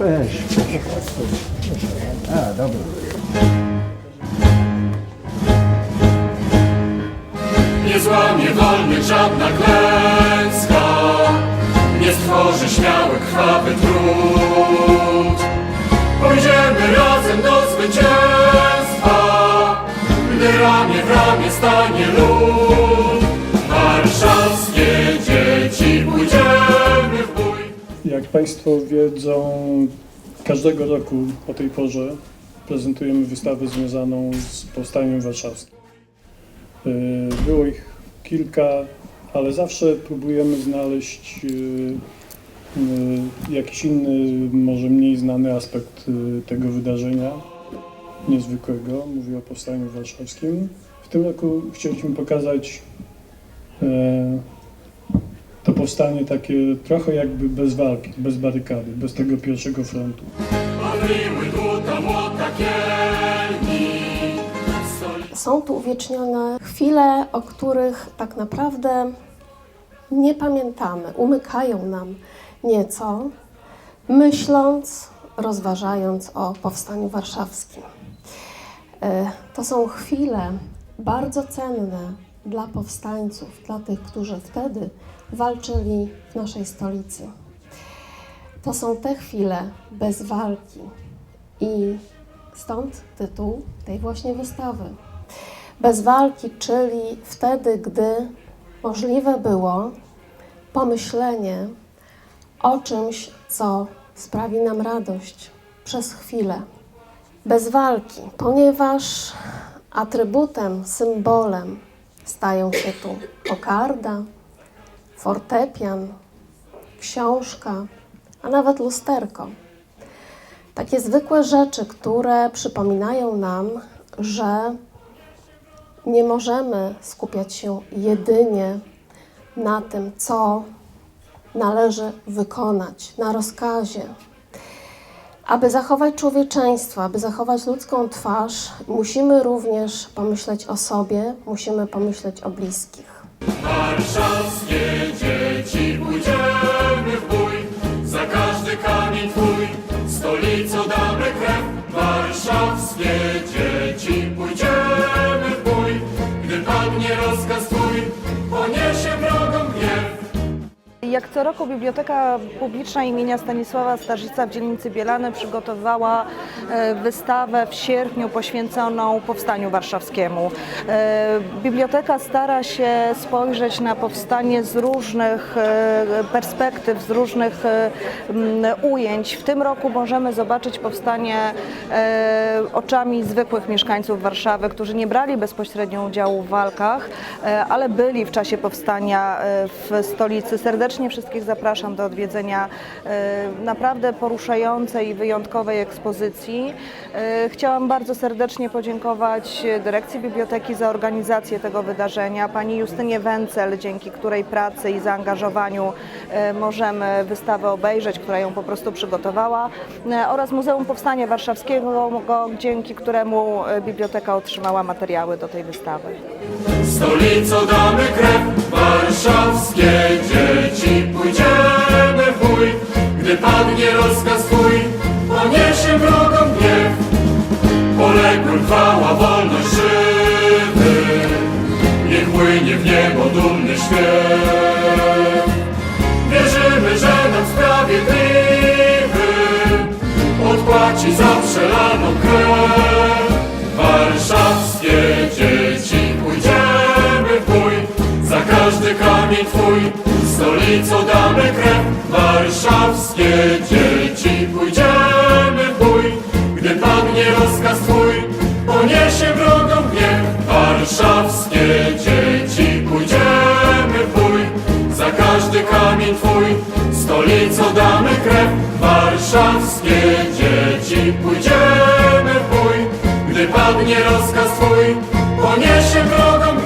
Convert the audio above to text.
Cześć. A, dobra. Nie złamie wolnych żadna klęska, nie stworzy śmiały krwawy trud. Państwo wiedzą, każdego roku o tej porze prezentujemy wystawę związaną z Powstaniem Warszawskim. Yy, Było ich kilka, ale zawsze próbujemy znaleźć yy, yy, jakiś inny, może mniej znany aspekt tego wydarzenia niezwykłego. Mówię o Powstaniu Warszawskim. W tym roku chcieliśmy pokazać powstanie takie trochę jakby bez walki, bez barykady, bez tego pierwszego frontu. Są tu uwiecznione chwile, o których tak naprawdę nie pamiętamy, umykają nam nieco, myśląc, rozważając o powstaniu warszawskim. E, To są chwile bardzo cenne dla powstańców, dla tych, którzy wtedy walczyli w naszej stolicy. To są te chwile bez walki i stąd tytuł tej właśnie wystawy. Bez walki, czyli wtedy, gdy możliwe było pomyślenie o czymś, co sprawi nam radość przez chwilę. Bez walki, ponieważ atrybutem, symbolem stają się tu kokarda, fortepian, książka, a nawet lusterko. Takie zwykłe rzeczy, które przypominają nam, że nie możemy skupiać się jedynie na tym, co należy wykonać, na rozkazie. Aby zachować człowieczeństwo, aby zachować ludzką twarz, musimy również pomyśleć o sobie, musimy pomyśleć o bliskich. Warszawskie dzieci, pójdziemy w bój, za każdy kamień twój, stolicą damy krew. Jak co roku Biblioteka Publiczna imienia Stanisława Starzyca w dzielnicy Bielany przygotowała e, wystawę w sierpniu poświęconą Powstaniu Warszawskiemu. E, Biblioteka stara się spojrzeć na powstanie z różnych e, perspektyw, z różnych ujęć. W tym roku możemy zobaczyć powstanie oczami zwykłych mieszkańców Warszawy, którzy nie brali bezpośrednio udziału w walkach, ale byli w czasie powstania w stolicy. Serdecznie wszystkich zapraszam do odwiedzenia e, naprawdę poruszającej i wyjątkowej ekspozycji. E, Chciałam bardzo serdecznie podziękować Dyrekcji Biblioteki za organizację tego wydarzenia, pani Justynie Wencel, dzięki której pracy i zaangażowaniu e, możemy wystawę obejrzeć, która ją po prostu przygotowała, oraz Muzeum Powstania Warszawskiego, dzięki któremu biblioteka otrzymała materiały do tej wystawy. Stolicą damy krew, warszawskie dzieci, pójdziemy w bój, gdy padnie rozkaz twój, poniesie wrogom gniew. Poległym chwała, wolność żywy, niech płynie w niebo dumny śpiew. Wierzymy, że nam sprawiedliwy odpłaci za przelaną krew. Warszawskie dzieci, pójdziemy w bój, za każdy kamień twój, stolicą damy krew. Warszawskie dzieci, pójdziemy w bój, gdy padnie rozkaz twój, poniesie wrogom gniew. Warszawskie dzieci, pójdziemy w bój, za każdy kamień twój, stolicą damy krew. Warszawskie dzieci, pójdziemy w bój, gdy padnie rozkaz twój, poniesie wrogom